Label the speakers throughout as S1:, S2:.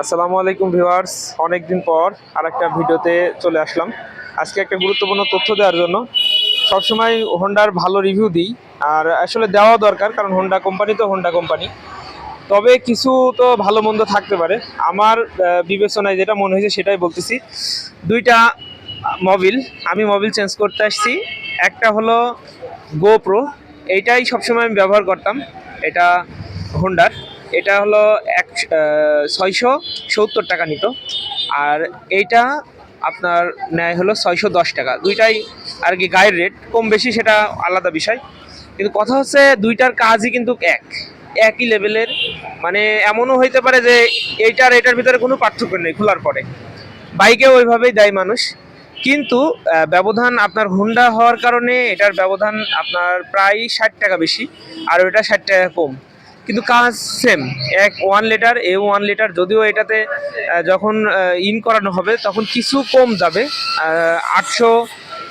S1: আসসালামু আলাইকুম ভিউয়ার্স। অনেকদিন পর আর একটা ভিডিওতে চলে আসলাম। আজকে একটা গুরুত্বপূর্ণ তথ্য দেওয়ার জন্য। সবসময় হোন্ডার ভালো রিভিউ দিই। আর আসলে দেওয়া দরকার, কারণ হোন্ডা কোম্পানি তো হোন্ডা কোম্পানি তবে কিছু তো ভালো মন্দ থাকতে পারে। আমার বিবেচনায় যেটা মনে হয়েছে সেটাই বলতেছি। দুইটা মোবিল আমি মোবিল চেঞ্জ করতে আসছি। একটা হলো গোপ্রো এইটাই সবসময় আমি ব্যবহার করতাম। এটা হোন্ডার এটা হলো এক ছয়শো সত্তর টাকা নিত। আর এইটা আপনার নেয় হলো ছয়শো দশ টাকা। দুইটাই আর কি গায়ের রেট। কম বেশি সেটা আলাদা বিষয়। কিন্তু কথা হচ্ছে দুইটার কাজই কিন্তু এক। একই লেভেলের। মানে এমনও হইতে পারে যে এইটার এটার ভিতরে কোনো পার্থক্য নেই খোলার পরে। বাইকে ওইভাবেই দেয় মানুষ। কিন্তু ব্যবধান আপনার হুন্ডা হওয়ার কারণে এটার ব্যবধান আপনার প্রায় ষাট টাকা বেশি। আর ওইটা ষাট টাকা কম। কিন্তু কাজ সেম এক ওয়ান লিটার এ ওয়ান লিটার যদিও এটাতে যখন ইন করানো হবে, তখন কিছু কম যাবে আটশো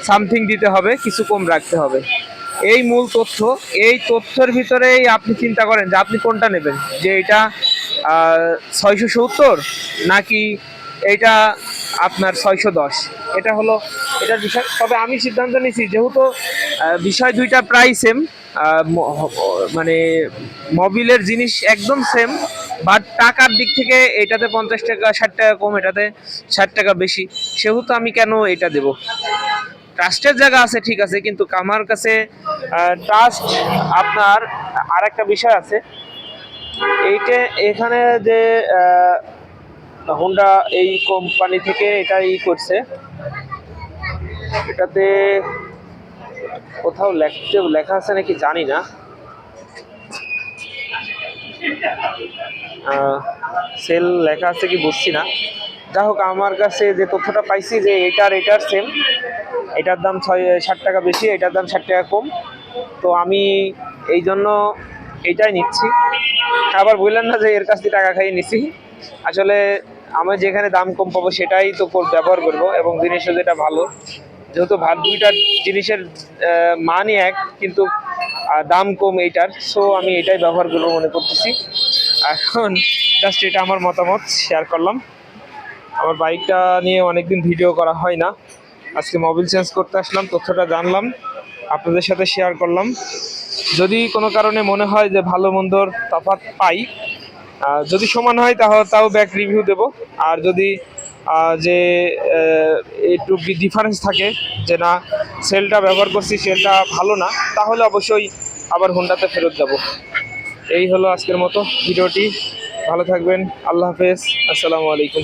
S1: সামথিং দিতে হবে, কিছু কম রাখতে হবে। এই মূল তথ্য, এই তথ্যের ভিতরেই আপনি চিন্তা করেন যে আপনি কোনটা নেবেন? যে এটা ছয়শো সত্তর, নাকি এইটা আপনার ছয়শো দশ? এটা হলো এটার বিষয়। তবে আমি সিদ্ধান্ত নিয়েছি, যেহেতু বিষয় দুইটা প্রায় সেম মানে মবিলের জিনিস একদম সেম বাট টাকার দিক থেকে এটাতে পঞ্চাশ টাকা, ষাট টাকা কম, এটাতে ষাট টাকা বেশি। সেহেতু আমি কেন এটা দেব? ট্রাস্টের জায়গা আছে, ঠিক আছে, কিন্তু আমার কাছে ট্রাস্ট আপনার আর একটা বিষয় আছে। এইটা এখানে যে হোন্ডা এই কোম্পানি থেকে এটা ই করছে। এটাতে কোথাও লেখতে লেখা আছে নাকি জানি না। সেল লেখা আছে কি বুঝছি না। যাই হোক, আমার কাছে যে তথ্যটা পাইছি যে এটার এটার সেম এটার দাম ছয়, ষাট টাকা বেশি, এটার দাম ষাট টাকা কম। তো আমি এই জন্য এইটাই নিচ্ছি। আবার বললেন না যে এর কাছ থেকে টাকা খাইয়ে নিচ্ছি আসলে আমি যেখানে দাম কম পাবো সেটাই তো ব্যবহার করব এবং জিনিসও যেটা ভালো যেহেতু ভাত দুইটার জিনিসের মানই এক, কিন্তু দাম কম এইটার। সো আমি এটাই ব্যবহার করব মনে করতেছি। এখন জাস্ট এটা আমার মতামত শেয়ার করলাম। আমার বাইকটা নিয়ে অনেকদিন ভিডিও করা হয় না। আজকে মোবিল চেঞ্জ করতে আসলাম, তথ্যটা জানলাম, আপনাদের সাথে শেয়ার করলাম। যদি কোনো কারণে মনে হয় যে ভালো মন্দর তফাৎ পাই যদি সমান হয় তাহলে তাও ব্যাক রিভিউ দেব। আর যদি যে একটু ডিফারেন্স থাকে যে না সেলটা ব্যবহার করছি সেলটা ভালো না, তাহলে অবশ্যই আবার হোন্ডাতে ফেরত যাব। এই হলো আজকের মতো ভিডিওটি। ভালো থাকবেন। আল্লাহ হাফেজ। আসসালামু আলাইকুম।